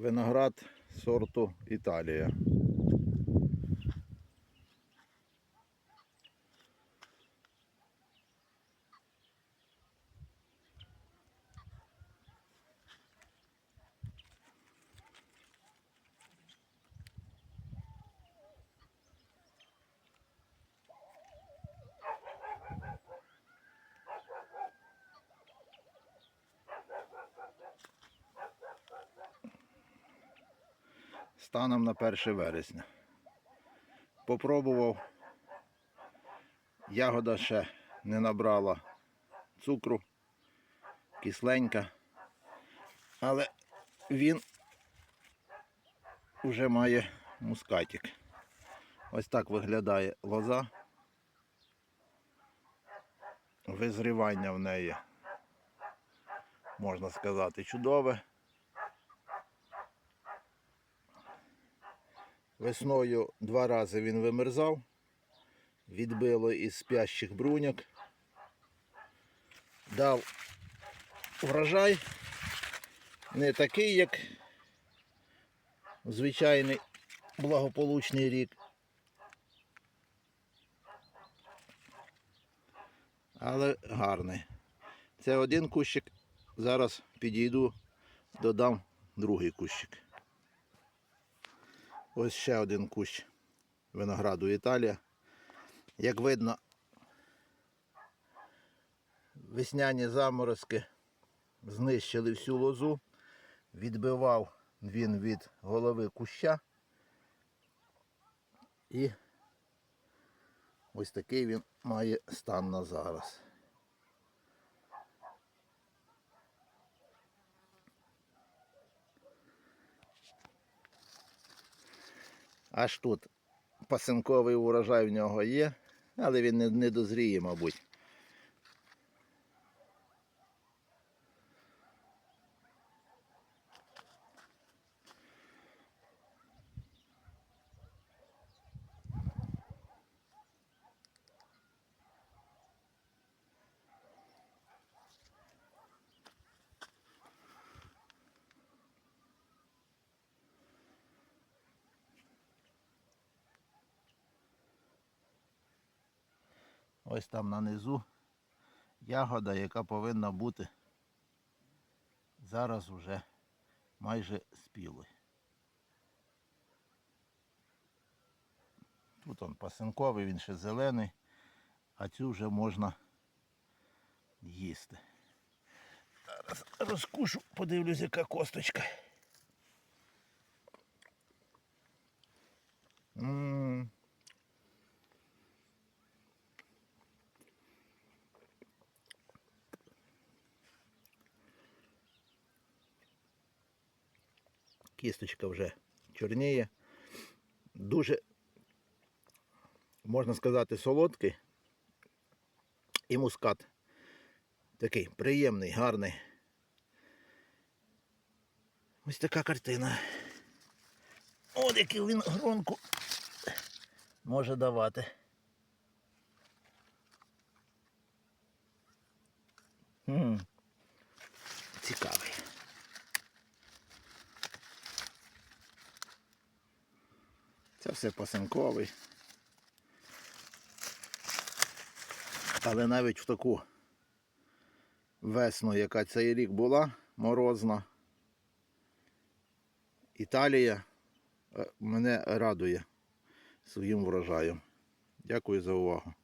Виноград сорту Італія. Станом на 1 вересня. Попробував. Ягода ще не набрала цукру, кисленька, але він вже має мускатик. Ось так виглядає лоза. Визрівання в неї, можна сказати, чудове. Весною два рази він вимерзав, відбило із спящих бруньок, дав врожай, не такий, як звичайний благополучний рік. Але гарний. Це один кущик. Зараз підійду, додам другий кущик. Ось ще один кущ винограду Італія. Як видно, весняні заморозки знищили всю лозу, відбивав він від голови куща. І ось такий він має стан на зараз. Аж тут пасинковий урожай в нього є, але він не, не дозріє, мабуть. Ось там нанизу ягода, яка повинна бути зараз уже майже спілою. Тут он пасинковий, він ще зелений, а цю вже можна їсти. Зараз розкушу, подивлюсь, яка косточка. М, Кісточка вже чорніє. Дуже, можна сказати, солодкий. І мускат. Такий приємний, гарний. Ось така картина. От який він гронку може давати. Цікавий. Це все пасинковий. Але навіть в таку весну, яка цей рік була, морозна, Італія е, мене радує своїм врожаєм. Дякую за увагу.